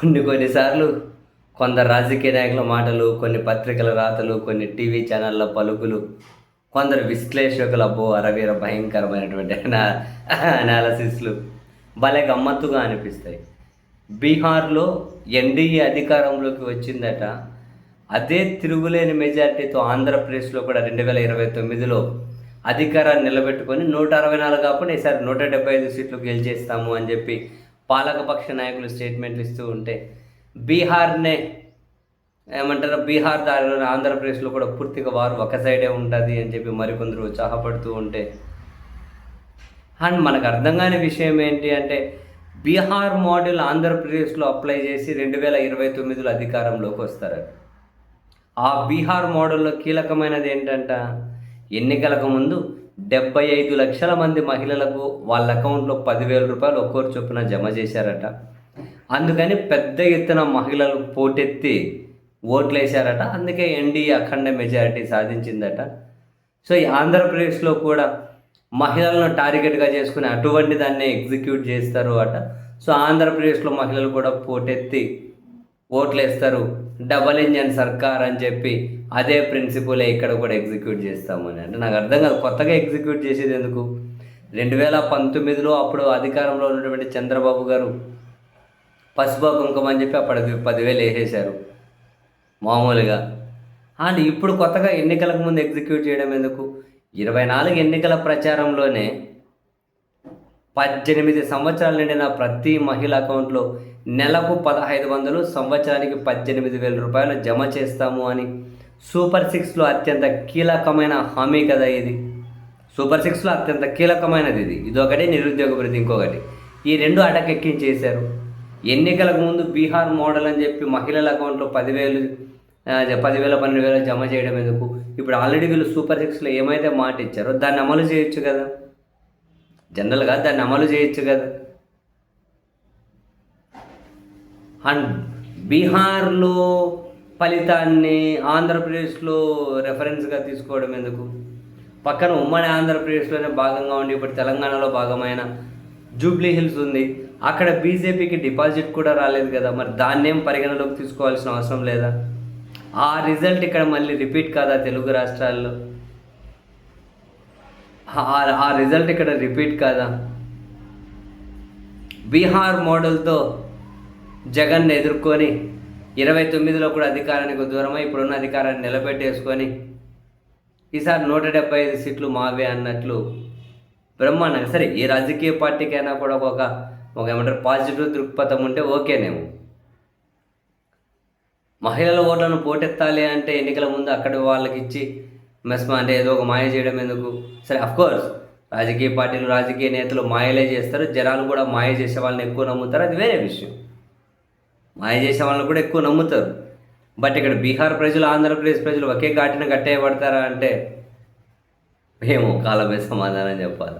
కొన్ని కొన్నిసార్లు కొందరు రాజకీయ నాయకుల మాటలు కొన్ని పత్రికల రాతలు కొన్ని టీవీ ఛానళ్ళ పలుకులు కొందరు విశ్లేషకుల అబ్బో అరవీర భయంకరమైనటువంటి అనాలసిస్లు భలే గమ్మత్తుగా అనిపిస్తాయి. బీహార్లో ఎన్డీఏ అధికారంలోకి వచ్చిందట అదే తిరుగులేని మెజార్టీతో ఆంధ్రప్రదేశ్లో కూడా రెండు వేల ఇరవై తొమ్మిదిలో అధికారాన్ని నిలబెట్టుకొని నూట అరవై నాలుగు కాకుండా ఈసారి నూట డెబ్బై ఐదు సీట్లు గెలిచేస్తాము అని చెప్పి పాలకపక్ష నాయకులు స్టేట్మెంట్లు ఇస్తూ ఉంటే బీహార్నే ఏమంటారు బీహార్ దారిలో ఆంధ్రప్రదేశ్లో కూడా పూర్తిగా వారు ఒక సైడే ఉంటుంది అని చెప్పి మరికొందరు ఉత్సాహపడుతూ ఉంటే. అండ్ మనకు అర్థం కాని విషయం ఏంటి అంటే బీహార్ మోడల్ ఆంధ్రప్రదేశ్లో అప్లై చేసి రెండు వేల ఇరవై తొమ్మిదిలో అధికారంలోకి వస్తారట. ఆ బీహార్ మోడల్లో కీలకమైనది ఏంటంట? ఎన్నికలకు ముందు డెబ్బై ఐదు లక్షల మంది మహిళలకు వాళ్ళ అకౌంట్లో పదివేల రూపాయలు ఒక్కొరు చొప్పున జమ చేశారట. అందుకని పెద్ద ఎత్తున మహిళలు పోటెత్తి ఓట్లు వేశారట అందుకే ఎన్డీఏ అఖండ మెజారిటీ సాధించిందట. సో ఈ ఆంధ్రప్రదేశ్లో కూడా మహిళలను టార్గెట్గా చేసుకుని అటువంటి దాన్ని ఎగ్జిక్యూట్ చేస్తారు అట. సో ఆంధ్రప్రదేశ్లో మహిళలు కూడా పోటెత్తి ఓట్లు వేస్తారు డబల్ ఇంజన్ సర్కార్ అని చెప్పి అదే ప్రిన్సిపలే ఇక్కడ కూడా ఎగ్జిక్యూట్ చేస్తామని అంటే నాకు అర్థం కాదు. కొత్తగా ఎగ్జిక్యూట్ చేసేది ఎందుకు? రెండు వేల పంతొమ్మిదిలో అప్పుడు అధికారంలో ఉన్నటువంటి చంద్రబాబు గారు పసుపు కుంకుమ అని చెప్పి అప్పటికి పదివేలు వేసేశారు. మామూలుగా. అండ్ ఇప్పుడు కొత్తగా ఎన్నికలకు ముందు ఎగ్జిక్యూట్ చేయడం ఎందుకు? ఇరవై నాలుగు ఎన్నికల ప్రచారంలోనే పద్దెనిమిది సంవత్సరాల నిండిన ప్రతి మహిళ అకౌంట్లో నెలకు పదహైదు వందలు సంవత్సరానికి పద్దెనిమిది వేల రూపాయలు జమ చేస్తాము అని. సూపర్ సిక్స్లో అత్యంత కీలకమైన హామీ కదా ఇది. సూపర్ సిక్స్లో అత్యంత కీలకమైనది ఇది. ఇదొకటి నిరుద్యోగ వృద్ధి ఇంకొకటి. ఈ రెండు అటకెక్కించేశారు. ఎన్నికలకు ముందు బీహార్ మోడల్ అని చెప్పి మహిళల అకౌంట్లో పదివేలు పదివేల పన్నెండు వేలు జమ చేయడం ఎందుకు? ఇప్పుడు ఆల్రెడీ వీళ్ళు సూపర్ సిక్స్లో ఏమైతే మాట ఇచ్చారో దాన్ని అమలు చేయొచ్చు కదా. జనరల్గా దాన్ని అమలు చేయొచ్చు కదా. అండ్ బీహార్లో ఫలితాన్ని ఆంధ్రప్రదేశ్లో రెఫరెన్స్గా తీసుకోవడం ఎందుకు? పక్కన ఉమ్మడి ఆంధ్రప్రదేశ్లోనే భాగంగా ఉండి ఇప్పుడు తెలంగాణలో భాగమైన జూబ్లీ హిల్స్ ఉంది. అక్కడ బీజేపీకి డిపాజిట్ కూడా రాలేదు కదా. మరి దాన్నేం పరిగణలోకి తీసుకోవాల్సిన అవసరం లేదా? ఆ రిజల్ట్ ఇక్కడ మళ్ళీ రిపీట్ కాదా తెలుగు రాష్ట్రాల్లో? ఆ- ఆ రిజల్ట్ ఇక్కడ రిపీట్ కాదా? బీహార్ మోడల్తో జగన్ ఎదుర్కొని ఇరవై తొమ్మిదిలో కూడా అధికారానికి దూరమై ఇప్పుడున్న అధికారాన్ని నిలబెట్టేసుకొని ఈసారి నూట డెబ్బై ఐదు సీట్లు మావే అన్నట్లు బ్రహ్మాండంగా. సరే ఏ రాజకీయ పార్టీకైనా కూడా ఒక ఒక ఏమంటారు పాజిటివ్ దృక్పథం ఉంటే ఓకేనేమో. మహిళల ఓట్లను పోటెత్తాలి అంటే ఎన్నికల ముందు అక్కడ వాళ్ళకి ఇచ్చి మెస్మా అంటే ఏదో ఒక మాయ చేయడం ఎందుకు? సరే అఫ్కోర్స్ రాజకీయ పార్టీలు రాజకీయ నేతలు మాయలే చేస్తారు జనాలు కూడా మాయ చేసే వాళ్ళని ఎక్కువ నమ్ముతారు అది వేరే విషయం. మాయ చేసే వాళ్ళని కూడా ఎక్కువ నమ్ముతారు. బట్ ఇక్కడ బీహార్ ప్రజలు ఆంధ్రప్రదేశ్ ప్రజలు ఒకే ఘాటిన కట్టేయబడతారా అంటే మేము కాలమే సమాధానం చెప్పాలి.